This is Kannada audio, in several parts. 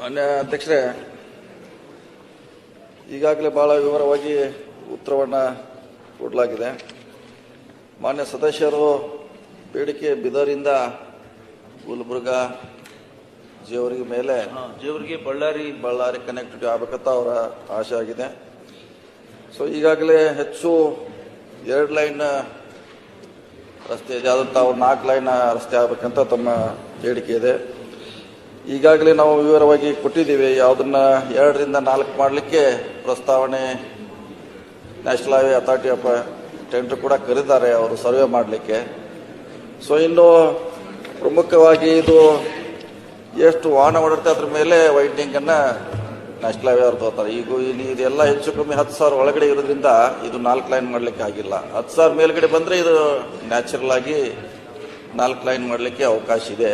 ಮಾನ್ಯ ಅಧ್ಯಕ್ಷರೇ ಈಗಾಗಲೇ ಬಹಳ ವಿವರವಾಗಿ ಉತ್ತರವನ್ನು ಕೊಡಲಾಗಿದೆ. ಮಾನ್ಯ ಸದಸ್ಯರು ಬೇಡಿಕೆ ಬಿದರಿಂದ ಗುಲ್ಬರ್ಗ ಜೇವರಿಗೆ ಮೇಲೆ ಜೇವರಿಗೆ ಬಳ್ಳಾರಿ ಬಳ್ಳಾರಿ ಕನೆಕ್ಟಿವಿಟಿ ಆಗಬೇಕಂತ ಅವರ ಆಶೆ ಆಗಿದೆ. ಸೊ ಈಗಾಗಲೇ ಹೆಚ್ಚು ಎರಡು ಲೈನ್ ರಸ್ತೆ ಇದೆ ಅದಂತ ತಾವು ನಾಲ್ಕು ಲೈನ್ ರಸ್ತೆ ಆಗಬೇಕಂತ ತಮ್ಮ ಬೇಡಿಕೆ ಇದೆ. ಈಗಾಗಲೇ ನಾವು ವಿವರವಾಗಿ ಕೊಟ್ಟಿದ್ದೀವಿ, ಯಾವುದನ್ನ ಎರಡರಿಂದ ನಾಲ್ಕು ಮಾಡಲಿಕ್ಕೆ ಪ್ರಸ್ತಾವನೆ national highway authority of tender ಕೂಡ ಕರೀತಾರೆ ಅವರು ಸರ್ವೆ ಮಾಡಲಿಕ್ಕೆ. ಸೊ ಇನ್ನು ಪ್ರಮುಖವಾಗಿ ಇದು ಎಷ್ಟು ವಾಹನ ಓಡಾಡ್ತಾ ಅದ್ರ ಮೇಲೆ ವೈಡ್ನಿಂಗ್ ಅನ್ನ ನ್ಯಾಷನಲ್ ಹೈವೇ ಅವ್ರು ತಗೋತಾರೆ ಈಗ ಇದೆಲ್ಲ ಹೆಚ್ಚು ಕಮ್ಮಿ ಹತ್ತು ಸಾವಿರ ಒಳಗಡೆ ಇರೋದ್ರಿಂದ ಇದು ನಾಲ್ಕು ಲೈನ್ ಮಾಡಲಿಕ್ಕೆ ಆಗಿಲ್ಲ. ಹತ್ತು ಸಾವಿರ ಮೇಲ್ಗಡೆ ಬಂದ್ರೆ ಇದು ನ್ಯಾಚುರಲ್ ಆಗಿ ನಾಲ್ಕು ಲೈನ್ ಮಾಡಲಿಕ್ಕೆ ಅವಕಾಶ ಇದೆ.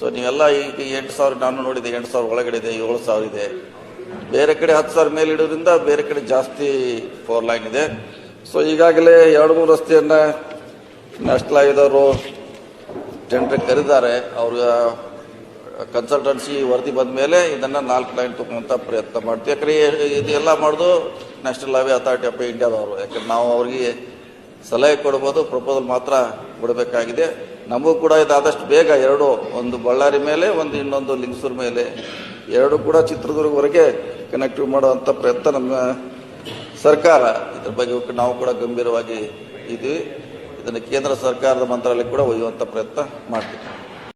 ಸೊ ನೀವೆಲ್ಲ ಈಗ ಎಂಟು ಸಾವಿರ ನಾನು ನೋಡಿದೆ, ಎಂಟು ಸಾವಿರ ಒಳಗಡೆ ಇದೆ, ಏಳು ಸಾವಿರ ಇದೆ. ಬೇರೆ ಕಡೆ ಹತ್ತು ಸಾವಿರ ಮೇಲೆ ಇಡೋದ್ರಿಂದ ಬೇರೆ ಕಡೆ ಜಾಸ್ತಿ ಫೋರ್ ಲೈನ್ ಇದೆ. ಸೊ ಈಗಾಗಲೇ ಎರಡು ಮೂರು ರಸ್ತೆಯನ್ನ ನ್ಯಾಷನಲ್ ಹೈವೇದವರು ಟೆಂಡರ್ ಕರೆದಿದ್ದಾರೆ. ಅವ್ರ ಕನ್ಸಲ್ಟೆನ್ಸಿ ವರದಿ ಬಂದ ಮೇಲೆ ಇದನ್ನ ನಾಲ್ಕು ಲೈನ್ ತುಂಬುವಂಥ ಪ್ರಯತ್ನ ಮಾಡ್ತೀವಿ. ಯಾಕಂದ್ರೆ ಇದೆಲ್ಲ ಮಾಡೋದು ನ್ಯಾಷನಲ್ ಹೈವೇ ಅಥಾರಿಟಿ ಆಫ್ ಇಂಡಿಯಾದವರು ಯಾಕಂದ್ರೆ ನಾವು ಅವ್ರಿಗೆ ಸಲಹೆ ಕೊಡ್ಬೋದು ಪ್ರಪೋಸಲ್ ಮಾತ್ರ ಕೊಡಬೇಕಾಗಿದೆ ನಮಗೂ ಕೂಡ ಇದಾದಷ್ಟು ಬೇಗ ಎರಡು, ಒಂದು ಬಳ್ಳಾರಿ ಮೇಲೆ, ಒಂದು ಇನ್ನೊಂದು ಲಿಂಗಸೂರು ಮೇಲೆ. ಎರಡು ಕೂಡ ಚಿತ್ರದುರ್ಗವರೆಗೆ ಕನೆಕ್ಟಿವ್ ಮಾಡುವಂಥ ಪ್ರಯತ್ನ ನಮ್ಮ ಸರ್ಕಾರ. ಇದ್ರ ಬಗ್ಗೆ ನಾವು ಕೂಡ ಗಂಭೀರವಾಗಿ ಇದ್ದೀವಿ. ಇದನ್ನು ಕೇಂದ್ರ ಸರ್ಕಾರದ ಮಂತ್ರಾಲಯ ಕೂಡ ಒಯ್ಯುವಂಥ ಪ್ರಯತ್ನ ಮಾಡ್ತೀವಿ.